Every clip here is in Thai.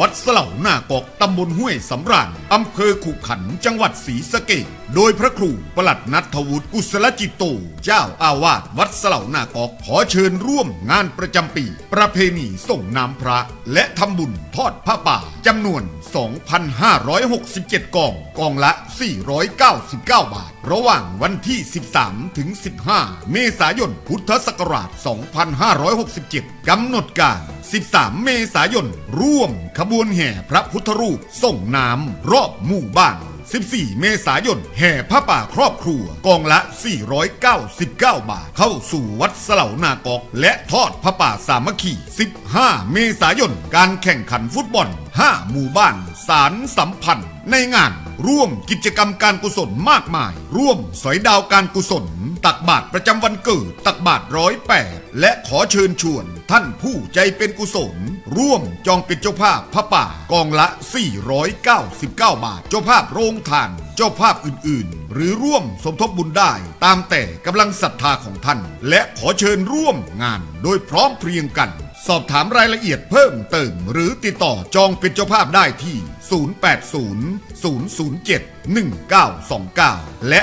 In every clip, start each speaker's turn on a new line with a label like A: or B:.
A: วัดเสล่าหน้ากอกตำบลห้วยสำราญอำเภอขุขันจังหวัดศรีสะเกษโดยพระครูประหลัดนัทวุฒิกุศลจิตโต เจ้าอาวาสวัดเสล่าหน้ากอกขอเชิญร่วมงานประจำปี ประเพณีส่งน้ำพระ และทำบุญทอดผ้าป่าจำนวน 2,567กล่องกล่องละ 499 บาท ระหว่างวันที่ 13 ถึง 15 เมษายนพุทธศักราช 2567 กำหนดการ 13 เมษายน ร่วมขบวนแห่พระพุทธรูป ส่งน้ำรอบหมู่บ้าน 14 เมษายน แห่ผ้าป่าครอบครัว กองละ 499 บาท เข้าสู่วัดเสลานากอก และทอดผ้าป่าสามัคคี 15 เมษายน การแข่งขันฟุตบอล 5 หมู่บ้าน สารสัมพันธ์ ในงาน ร่วมกิจกรรมการกุศลมากมาย ร่วมสอยดาวการกุศล ตักบาตรประจำวันเกิดตักบาตรร้อยแปดและขอเชิญชวนท่านผู้ใจเป็นกุศล ร่วมจองเป็นเจ้าภาพพระป่ากองละ 499 บาท เจ้าภาพโรงทาน เจ้าภาพอื่นๆ หรือร่วมสมทบบุญได้ ตามแต่กำลังศรัทธาของท่าน และขอเชิญร่วมงาน โดยพร้อมเพรียงกัน สอบถามรายละเอียดเพิ่มเติม หรือติดต่อจองเป็นเจ้าภาพได้ที่ 080 007 1929 และ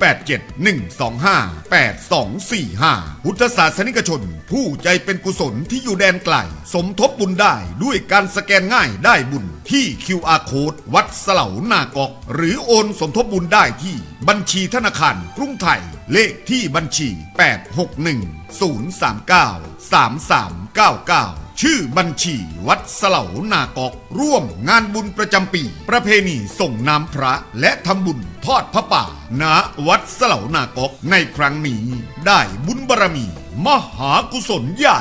A: 087 125 8245 พุทธศาสนิกชน ผู้ใจเป็นกุศลที่อยู่แดนไกล สมทบบุญได้ด้วยการสแกนง่ายได้บุญที่ QR Code วัดเสลานากอก หรือโอนสมทบบุญได้ที่บัญชีธนาคารกรุงไทย เลขที่บัญชี 861 039 3399 ชื่อบัญชีวัดเสลานากอกร่วมงานบุญประจำปี ประเพณีส่งน้ำพระและทำบุญทอดพระป่าณวัดเสลานากอกในครั้งนี้ ได้บุญบารมี มหากุศลใหญ่